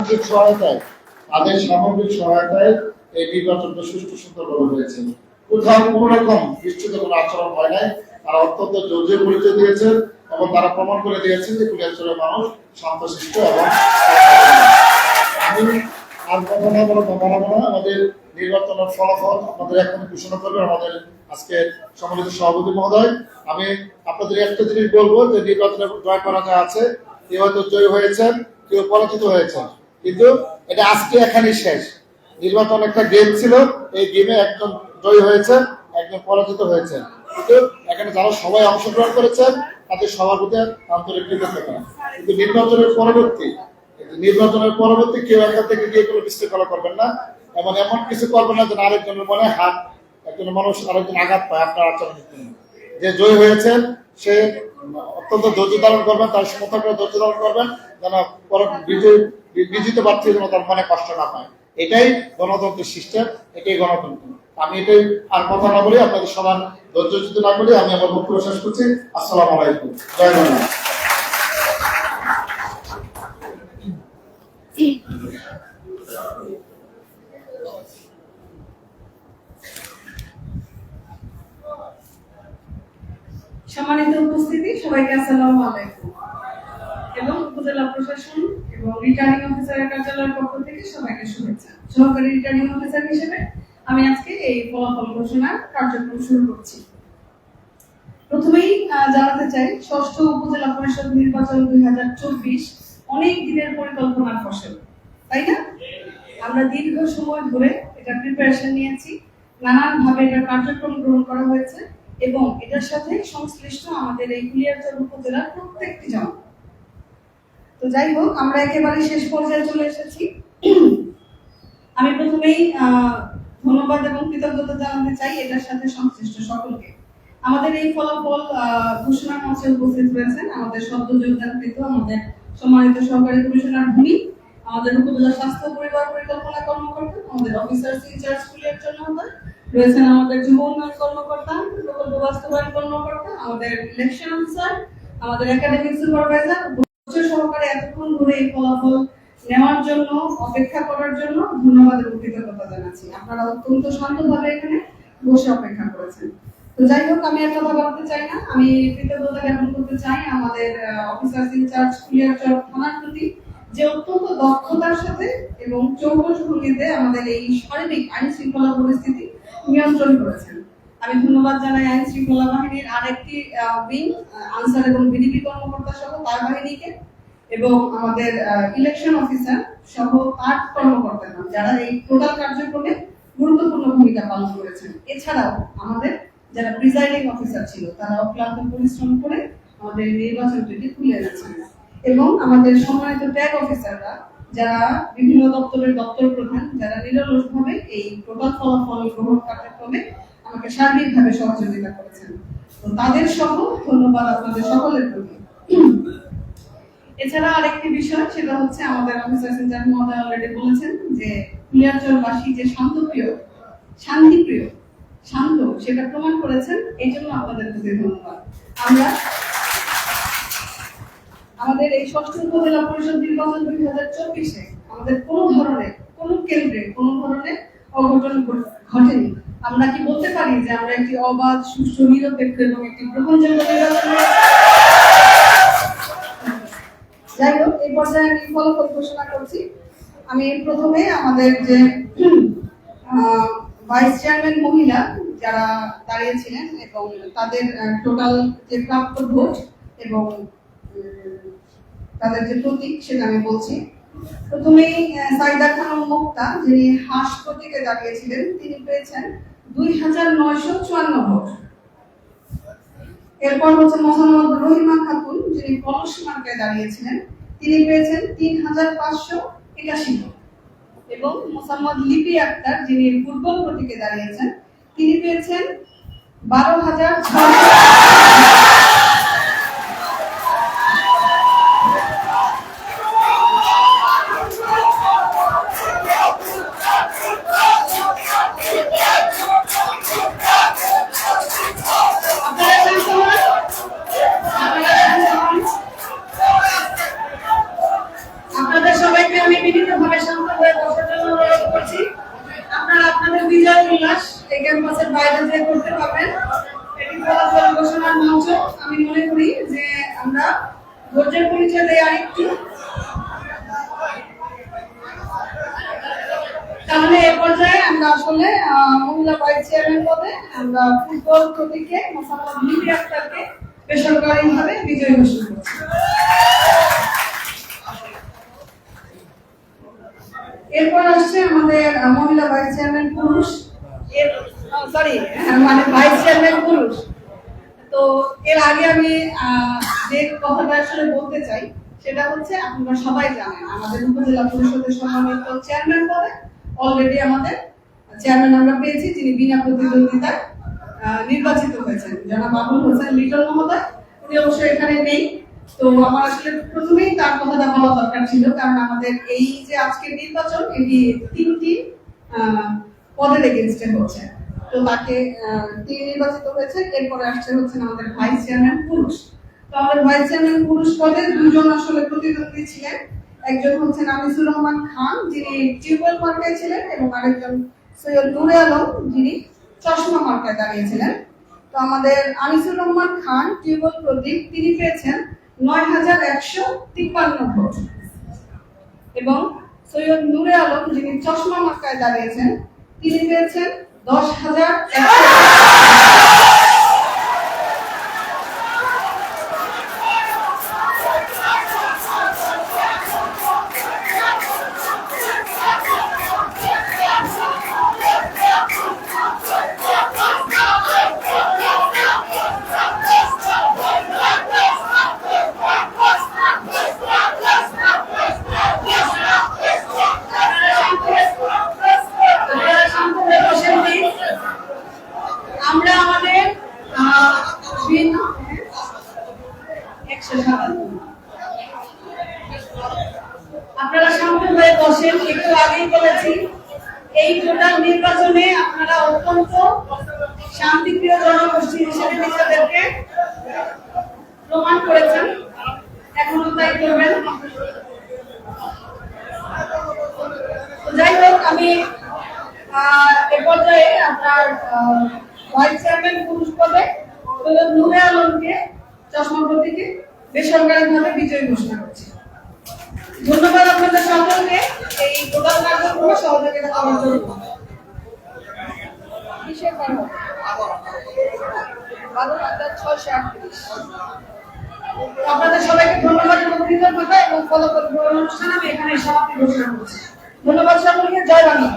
সামাজিক সহায়তায়, তাদের সামগ্রিক সহায়তায় এই নির্বাচনটা সুষ্ঠু সুন্দরভাবে হয়েছে। কোথাও কোন রকম বিস্তৃত কোনো আচরণ হয় নাই। তারা অত্যন্ত জোর পরিচয় দিয়েছেন এবং তারা প্রমাণ করে দিয়েছেন যে মানুষ শান্তশিষ্ট এবং আমি আর কথা না বলে না। আমাদের নির্বাচনের ফলাফল আপনাদের এখন ঘোষণা আমাদের আজকে সম্মানিত সভাপতি মহোদয়। আমি আপনাদের একটা জিনিস বলব যে নির্বাচনে জয় পরাজয় আছে, কেউ হয়তো জয়ী হয়েছেন, কেউ পরাজিত হয়েছেন। কিন্তু এটা আজকে এখানেই শেষ। নির্বাচন একটা গেম ছিল, এই গেমে একজন জয়ী হয়েছে একজন পরাজিত হয়েছে। কিন্তু এখানে যারা সবাই অংশগ্রহণ করেছেন তাদের সবার প্রতি আন্তরিক কৃতজ্ঞতা। কিন্তু নির্বাচনের পরবর্তী নির্বাচনের পরবর্তী কেউ এখান থেকে গিয়ে কোনো বিশৃঙ্খলা করবেন না এমন এমন কিছু করবেন না যেন আরেকজনের মনে হাত, একজন মানুষ আরেকজন আঘাত পায় আপনার আচরণের জন্য। যে জয়ী হয়েছেন সে অত্যন্ত ধৈর্য ধারণ করবেন, তার সমর্থন করে ধৈর্য ধারণ করবেন, যেন বিজয়ী বিজিত প্রার্থী যেন তার মনে কষ্ট না পায়। এটাই গণতন্ত্রের সিস্টেম, এটাই গণতন্ত্র। আমি এটাই আর কথা না বলি আপনাদের সবার ধৈর্য যদি না বলি, আমি আমার বক্তব্য শেষ করছি। আসসালামু আলাইকুম। জয় বাংলা। সম্মানিত উপস্থিতি, সবাইকে আসসালামু আলাইকুম। উপজেলা প্রশাসন এবং রিটার্নিং অফিসারের কার্যালয়ের পক্ষ থেকে সবাইকে শুভেচ্ছা। সহকারী রিটার্নিং অফিসার হিসেবে আমি আজকে এই ফলাফল ঘোষণার কার্যক্রম শুরু করছি। প্রথমেই জানাতে চাই, ষষ্ঠ উপজেলা পরিষদ নির্বাচন দুই হাজার চব্বিশ অনেক দিনের পরিকল্পনার ফসল, তাই না? আমরা দীর্ঘ সময় ধরে এটা প্রিপারেশন নিয়েছি নানান ভাবে এটা কার্যক্রম গ্রহণ করা হয়েছে এবং এটার সাথে সংশ্লিষ্ট আমাদের এই কুলিয়ারচর উপজেলার প্রত্যেকটি জন তো যাই হোক, আমরা একেবারে শেষ পর্যায়ে চলে এসেছি। আমি প্রথমেই ধন্যবাদ এবং কৃতজ্ঞতা জানাতে চাই এটার সাথে সংশ্লিষ্ট সকলকে। আমাদের এই ফলাফল ঘোষণা মঞ্চে উপস্থিত রয়েছেন আমাদের সদ্য যোগদানকৃত, আমাদের সম্মানিত সহকারী কমিশনার ভূমি, আমাদের উপজেলা স্বাস্থ্য পরিবার পরিকল্পনা কর্মকর্তা, আমাদের অফিসার ইনচার্জ স্কুলের জন্য রয়েছেন আমাদের যুব উন্নয়ন কর্মকর্তা, প্রকল্প বাস্তবায়ন কর্মকর্তা, আমাদের ইলেকশন অফিসার আমাদের একাডেমিক সুপারভাইজার সহকারে এতক্ষণ ধরে এই ফলাফল নেওয়ার জন্য, অপেক্ষা করার জন্য ধন্যবাদ এবং কৃতজ্ঞতা জানাচ্ছি। আপনারা অত্যন্ত শান্তভাবে এখানে বসে অপেক্ষা করেছেন। তো যাই হোক, আমি আর কথা বলতে চাই না। আমি কৃতজ্ঞতা জ্ঞাপন করতে চাই আমাদের অফিসার ইনচার্জ কুলিয়ারচর থানার প্রতি যে অত্যন্ত দক্ষতার সাথে এবং চৌকস ভঙ্গিতে আমাদের এই শারীরিক আইন শৃঙ্খলা পরিস্থিতি নিয়ন্ত্রণ করেছেন। আমি ধন্যবাদ জানাই আইন শৃঙ্খলা বাহিনীর আরেকটি উইং আনসার এবং বিডিপি কর্মকর্তা সহ তার বাহিনীকে এবং আমাদের ইলেকশন অফিসার সহ তার কর্মকর্তা যারা এই টোটাল কার্যক্রমে গুরুত্বপূর্ণ ভূমিকা পালন করেছেন। এছাড়াও আমাদের যারা প্রিজাইডিং অফিসার ছিল তারা অক্লান্ত পরিশ্রম করে আমাদের নির্বাচনটিকে খুলে এনেছেন। এবং আমাদের সম্মানিত ট্যাগ অফিসাররা যারা বিভিন্ন দপ্তরের দপ্তর প্রধান যারা নিরলসভাবে এই টোটাল ফলাফল গ্রহণ কার্যক্রমে আমাকে সার্বিকভাবে সহযোগিতা করেছেন। তো তাদের সহ ধন্যবাদ আপনাদের সকলের প্রতি। এছাড়া আরেকটি বিষয়, সেটা হচ্ছে আমাদের অফিসার সেন্টার মহোদয় অলরেডি বলেছেন যে কুলিয়ারচরবাসী যে শান্তপ্রিয়, শান্তিপ্রিয়, শান্ত, সেটা প্রমাণ করেছেন, এই জন্য আপনাদের প্রতি ধন্যবাদ। আমরা আমাদের এই ষষ্ঠ উপজেলা পরিষদ নির্বাচন দুই হাজার চব্বিশে আমাদের কোনো ধরনের, কোনো কেন্দ্রে, কোনো ধরনের অঘটন ঘট- ঘটেনি। আমরা কি বলতে পারি যে আমরা একটি অবাধ, সুষ্ঠু, নিরপেক্ষ এবং একটি গ্রহণযোগ্য নির্বাচন যাই হোক, এই পর্যায়ে আমি ফলাফল ঘোষণা করছি। আমি প্রথমে আমাদের যে ভাইস চেয়ারম্যান মহিলা যারা দাঁড়িয়েছিলেন এবং তাদের টোটাল যে প্রাপ্ত ভোট এবং তাদের যে প্রতীক সেটা আমি বলছি। প্রথমেই সাইদা খানম মুক্তা যিনি হাঁস প্রতীকে দাঁড়িয়েছিলেন, তিনি পেয়েছেন দুই হাজার নয়শো চুয়ান্ন ভোট। এরপর হচ্ছে মোহাম্মদ রহিমা খাতুন, যিনি কলস মার্কায় দাঁড়িয়েছিলেন, তিনি পেয়েছেন তিন হাজার পাঁচশো একাশি এবং মোসাম্মদ লিপি আক্তার, যিনি ফুটবল প্রতীকে দাঁড়িয়েছেন, তিনি পেয়েছেন বারো হাজার ছয়শো ফুটবল প্রতীকে মোসাম্মদ লিপি আক্তারকে বেসরকারিভাবে বিজয়ী ঘোষণা করছি। এরপর আসছে আমাদের মহিলা ভাইস চেয়ারম্যান পুরুষ। এর সরি মানে ভাইস চেয়ারম্যান পুরুষ। তো এর আগে আমি যে কথাটা আসলে বলতে চাই, সেটা হচ্ছে আপনারা সবাই জানেন, আমাদের উপজেলা পরিষদের সম্মানিত চেয়ারম্যান পদে অলরেডি আমাদের চেয়ারম্যান আমরা পেয়েছি, যিনি বিনা প্রতিদ্বন্দ্বিতায় নির্বাচিত হয়েছেন। যারা আবুল হোসেন লিটন মহোদয়, উনি অবশ্যই এখানে নেই। তো আমার আসলে প্রথমেই তার কথাটা বলা দরকার ছিল, কারণ আমাদের এই যে আজকের নির্বাচন, এটি তিনটি পদের এগেনস্টে হচ্ছে। তো তাকে তিনি নির্বাচিত হয়েছে এরপরে আসছে হচ্ছেন আমাদের ভাইস চেয়ারম্যান পুরুষ। তো আমাদের ভাইস চেয়ারম্যান পুরুষ পদে দুজন আসলে প্রতিদ্বন্দ্বী ছিলেন। একজন হচ্ছেন আনিসুর রহমান খান, যিনি টিউবওয়েল মার্কায় ছিলেন, এবং আরেকজন সৈয়দ নুরে আলম, যিনি চশমা মার্কায় দাঁড়িয়েছিলেন। তো আমাদের আনিসুর রহমান খান টিউবল প্রদীপ, তিনি পেয়েছেন নয় হাজার একশো তিপ্পান্ন ভোট। এবং সৈয়দ নুরে আলম, যিনি চশমা মার্কায় দাঁড়িয়েছেন, তিনি পেয়েছেন দশ হাজার প্রমাণ করেছেন। এখনও তাই করবেন। যাই হোক, আমি এ পর্যায়ে আপনার ভাইস চেয়ারম্যান পুরুষ পদে সৈয়দ নুরে আলমকে চশমা প্রতীকে বেসরকারিভাবে বিজয়ী ঘোষণা করছি। ধন্যবাদ আপনাদের সকলকে এই টোটাল কার্যক্রমে সহযোগিতা করার জন্য। বারো? হাজার। আপনাদের সবাইকে ধন্যবাদ এবং কৃতজ্ঞতা এবং ফলাফল গ্রহণ অনুষ্ঠান আমি এখানে সমাপ্তি ঘোষণা করছি ধন্যবাদ সকলকে, জয় বাংলা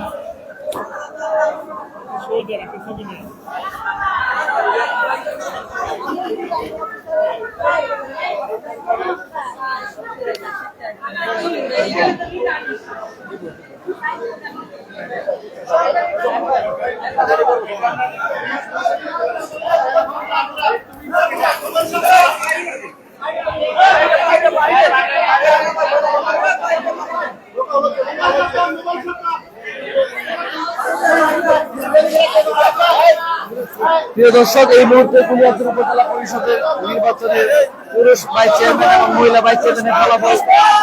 প্রিয় দর্শক, এই মুহূর্তে কুলিয়াপুর উপজেলা পরিষদের নির্বাচনের পুরুষ ভাইস চেয়ারম্যান এবং মহিলা ভাইস চেয়ারম্যানের ফলাফল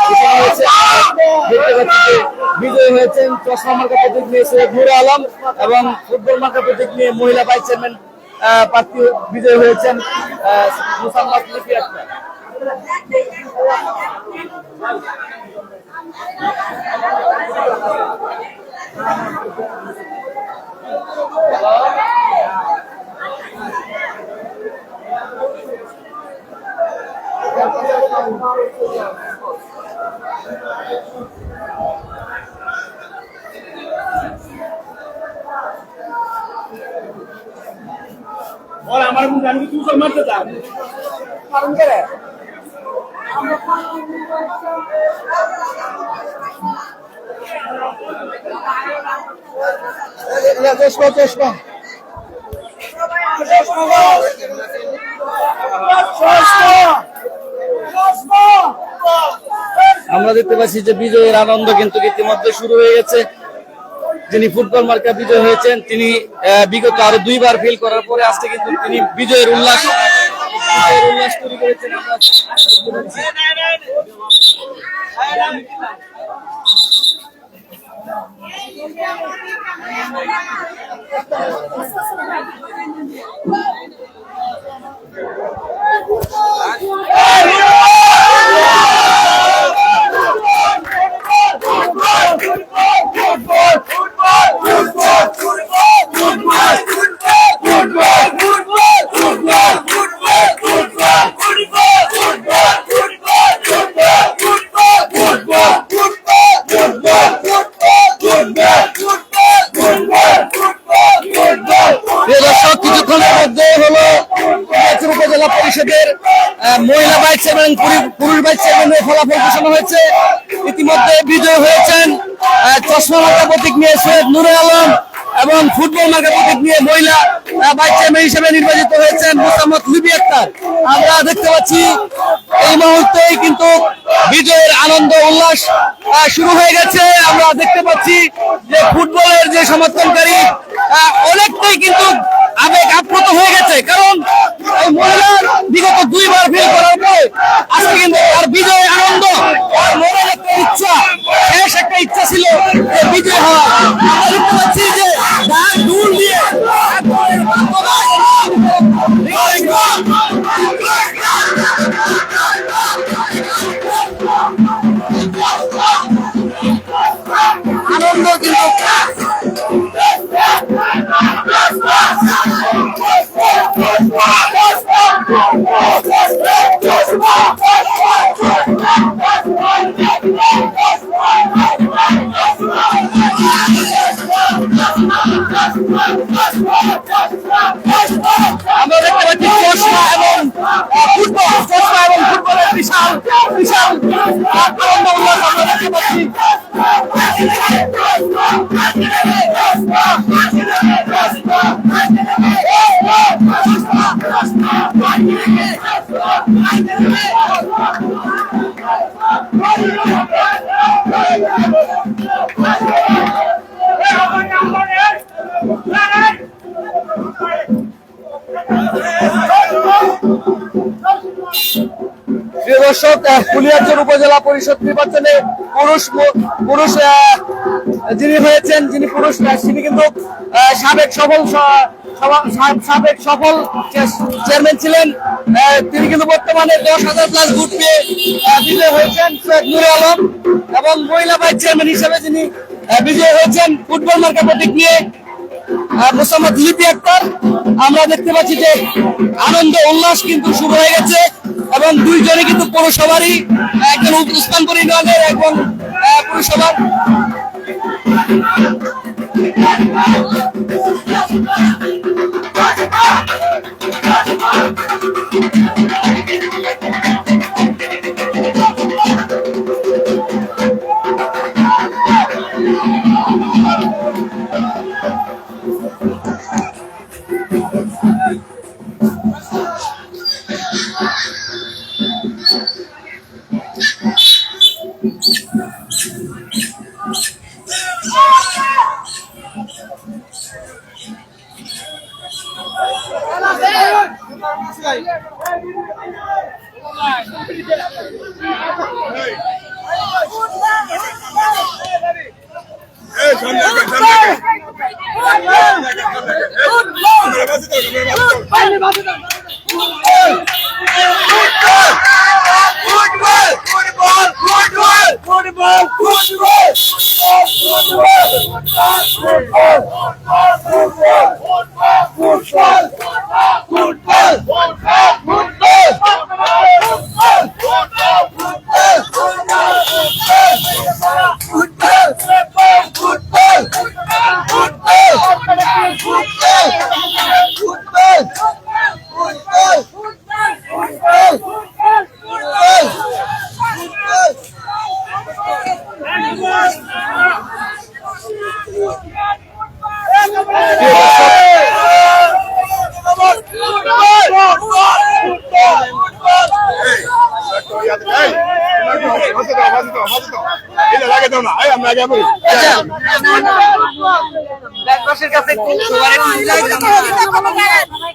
ঘোষণা হয়েছে। দেখতে পাচ্ছি যে বিজয়ী হয়েছেন চশমা মার্কা প্রতীক নিয়ে সৈয়দ নুরে আলম এবং ফুটবল মার্কা প্রতীক নিয়ে মহিলা ভাইস চেয়ারম্যান প্রার্থী বিজয়ী হয়েছেন মুসাম্মদ লিপি আক্তার। और हमारे मुंडान की तू सब मरते था मालूम क्या है Ya çeşme çeşme. Çeşme. Çeşme. আমরা দেখতে পাচ্ছি যে বিজয়ের আনন্দ কিন্তু ইতিমধ্যে শুরু হয়ে গেছে। যিনি ফুটবল মার্কা বিজয় হয়েছেন, তিনি বিগত আরও দুইবার ফেল করার পরে আজকে কিন্তু তিনি বিজয়ের উল্লাস বিজয়ের উল্লাস তৈরি করেছেন। আমরা দেখতে পাচ্ছি। প্রিয় দর্শক কিছুক্ষণের মধ্যে হলো উপজেলা পরিষদের মহিলা ভাইস চেয়ারম্যান পুরু- পুরুষ ভাইস চেয়ারম্যানের ফলাফল ঘোষণা হয়েছে হিসেবে নির্বাচিত হয়েছেন মোসাম্মদ লিবি আক্তার। আমরা দেখতে পাচ্ছি এই মুহূর্তেই কিন্তু বিজয়ের আনন্দ, উল্লাস শুরু হয়ে গেছে। আমরা দেখতে পাচ্ছি যে ফুটবলের যে সমর্থনকারী অনেকটাই কিন্তু আবেগ আপ্লুত হয়ে গেছে। কারণ এই মহিলার বিগত দুইবার ফেল করার পরে আজকে কিন্তু তার বিজয় আনন্দ মনের একটা ইচ্ছা, শেষ একটা ইচ্ছা ছিল বিজয় হওয়া আমরা দেখতে পাচ্ছি যে ঢাক দূর দিয়ে আনন্দ কিন্তু আমরা দেখতে পাচ্ছি চশমা এবং ফুটবল, চশমা এবং ফুটবলের বিশাল বিশাল আনন্দ উল্লাস আমরা দেখতে পাচ্ছি। প্রিয় দর্শক আহ, কুলিয়ারচর উপজেলা পরিষদ নির্বাচনে পুরুষ পুরুষ যিনি হয়েছেন যিনি পুরুষ তিনি কিন্তু সাবেক সফল সাবেক সফল চেয়ারম্যান ছিলেন। তিনি কিন্তু বর্তমানে দশ হাজার প্লাস ভোট পেয়ে বিজয় হয়েছেন সৈয়দ নুরে আলম এবং মহিলা ভাইস চেয়ারম্যান হিসেবে যিনি বিজয় হয়েছেন ফুটবল মার্কা প্রতীক নিয়ে মোসাম্মদ লিপি আক্তার। আমরা দেখতে পাচ্ছি যে আনন্দ উল্লাস কিন্তু শুরু হয়ে গেছে। এবং দুইজনে কিন্তু পৌরসভারই একজন উসমানপুর ইউনিয়নের এবং পৌরসভার Thank সামনে আগে, সামনে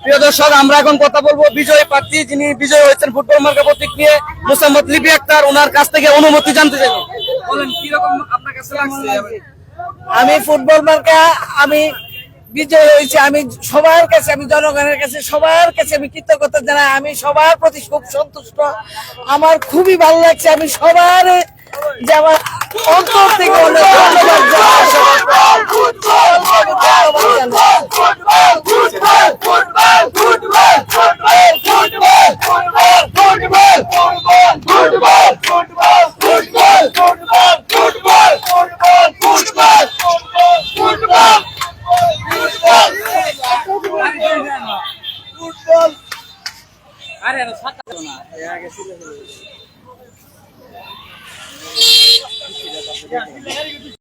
প্রিয় দর্শক আমরা এখন কথা বলব বিজয় প্রার্থী যিনি বিজয় হয়েছেন ফুটবল মার্কা প্রতীক নিয়ে। মোসাম্মদ লিপি আক্তার ওনার কাছ থেকে অনুমতি জানতে চাই বলেন কীরকম আপনার কাছে লাগছে? আমি ফুটবল মার্কা আমি বিজয় হয়েছে আমি সবার কাছে আমি জনগণের কাছে সবার কাছে আমি কৃতজ্ঞতা জানাই। আমি সবার প্রতি খুব সন্তুষ্ট। আমার খুবই ভালো লাগছে আমি সবার যে আমার অন্তর থেকে অনেক